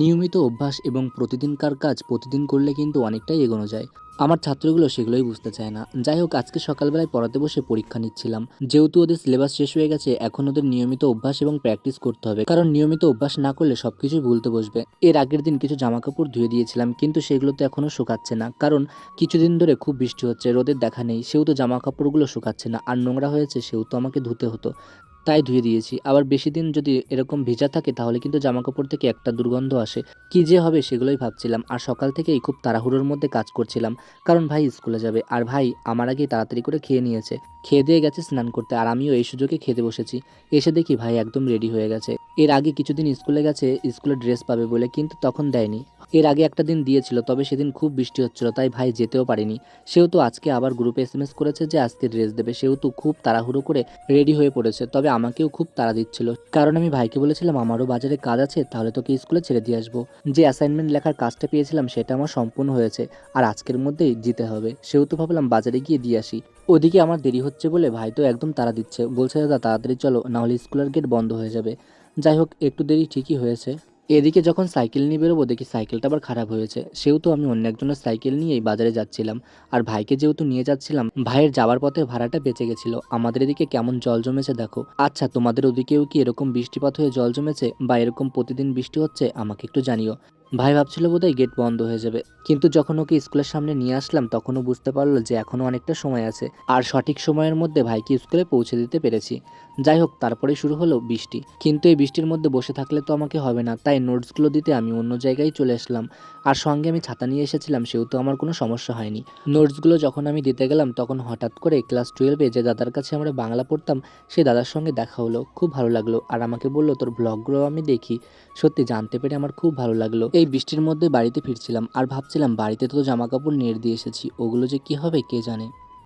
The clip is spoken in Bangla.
নিয়মিত অভ্যাস এবং প্রতিদিনকার কাজ প্রতিদিন করলে কিন্তু অনেকটাই এগোনো যায়। আমার ছাত্রগুলো সেগুলোই বুঝতে চায় না। যাই হোক, আজকে সকালবেলায় পড়াতে বসে পরীক্ষা নিচ্ছিলাম। যেহেতু ওদের সিলেবাস শেষ হয়ে গেছে, এখন ওদের নিয়মিত অভ্যাস এবং প্র্যাকটিস করতে হবে। কারণ নিয়মিত অভ্যাস না করলে সব কিছুই ভুলতে বসবে। এর আগের দিন কিছু জামা কাপড় ধুয়ে দিয়েছিলাম, কিন্তু সেগুলো তো এখনও শুকাচ্ছে না। কারণ কিছুদিন ধরে খুব বৃষ্টি হচ্ছে, রোদের দেখা নেই। সেহেতু জামা কাপড়গুলো শুকাচ্ছে না। আর নোংরা হয়েছে সেও তো আমাকে ধুতে হতো। তাই ধুয়ে দিয়েছি। আবার বেশি দিন যদি এরকম ভেজা থাকে, তাহলে কিন্তু জামা কাপড় থেকে একটা দুর্গন্ধ আসে। কি যে হবে সেগুলোই ভাবছিলাম। আর সকাল থেকেই খুব তাড়াহুড়োর মধ্যে কাজ করছিলাম। কারণ ভাই স্কুলে যাবে। আর ভাই আমার আগেই তাড়াতাড়ি করে খেয়ে নিয়েছে। খেয়ে দিয়ে গেছে স্নান করতে। আর আমিও এই সুযোগে খেতে বসেছি। এসে দেখি ভাই একদম রেডি হয়ে গেছে। এর আগে কিছুদিন স্কুলে গেছে, স্কুলে ড্রেস পাবে বলে, কিন্তু তখন দেয়নি। এর আগে একটা দিন দিয়েছিল, তবে সেদিন খুব বৃষ্টি হচ্ছিল, তাই ভাই যেতেও পারেনি। সেহেতু আজকে আবার গ্রুপে এস করেছে যে আজকে ড্রেস দেবে। সেহেতু খুব তাড়াহুড়ো করে রেডি হয়ে পড়েছে, তবে আমাকেও খুব তাড়া দিচ্ছিল। কারণ আমি ভাইকে বলেছিলাম, আমারও বাজারে কাজ আছে, তাহলে তোকে স্কুলে ছেড়ে দিয়ে আসব। যে অ্যাসাইনমেন্ট লেখার কাজটা পেয়েছিলাম, সেটা আমার সম্পূর্ণ হয়েছে, আর আজকের মধ্যেই দিতে হবে। সেহেতু ভাবলাম বাজারে গিয়ে দিয়ে আসি। ওদিকে আমার দেরি হচ্ছে বলে ভাই তো একদম তাড়া দিচ্ছে। বলছে, দাদা, তাড়াতাড়ি চলো নাহলে স্কুলের গেট বন্ধ হয়ে যাবে। যাই হোক, একটু দেরি ঠিকই হয়েছে। এদিকে যখন সাইকেল নিয়ে বেরোবো, দেখি সাইকেলটা আবার খারাপ হয়েছে। সেহেতু আমি অন্য একজনের সাইকেল নিয়েই বাজারে যাচ্ছিলাম। আর ভাইকে যেহেতু নিয়ে যাচ্ছিলাম, ভাইয়ের যাওয়ার পথে ভাড়াটা বেঁচে গেছিল। আমাদের এদিকে কেমন জল জমেছে দেখো। আচ্ছা তোমাদের ওদিকেও কি এরকম বৃষ্টিপাত হয়ে জল জমেছে বা এরকম প্রতিদিন বৃষ্টি হচ্ছে, আমাকে একটু জানিও। ভাই ভাবছিল বোধহয় গেট বন্ধ হয়ে যাবে। কিন্তু যখন ওকে স্কুলের সামনে নিয়ে আসলাম, তখনও বুঝতে পারল যে এখনও অনেকটা সময় আছে। আর সঠিক সময়ের মধ্যে ভাইকে স্কুলে পৌঁছে দিতে পেরেছি। যাই হোক তারপরে শুরু হলো বৃষ্টি। কিন্তু এই বৃষ্টির মধ্যে বসে থাকলে তো আমাকে হবে না, তাই নোটসগুলো দিতে আমি অন্য জায়গায় চলে আসলাম। আর সঙ্গে আমি ছাতা নিয়ে এসেছিলাম, সেহেতু আমার কোনো সমস্যা হয়নি। নোটসগুলো যখন আমি দিতে গেলাম, তখন হঠাৎ করে ক্লাস টুয়েলভে যে দাদার কাছে আমরা বাংলা পড়তাম, সে দাদার সঙ্গে দেখা হলো, খুব ভালো লাগল। আর আমাকে বলল, তোর ব্লগগুলো আমি দেখি। সত্যি, জানতে পেরে আমার খুব ভালো লাগল। এই বৃষ্টির মধ্যে বাড়িতে ফিরছিলাম, আর ভাবছিলাম বাড়িতে তো জামা কাপড় নেড়ে দিয়ে এসেছি। ওগুলো যে কী হবে কে জানে?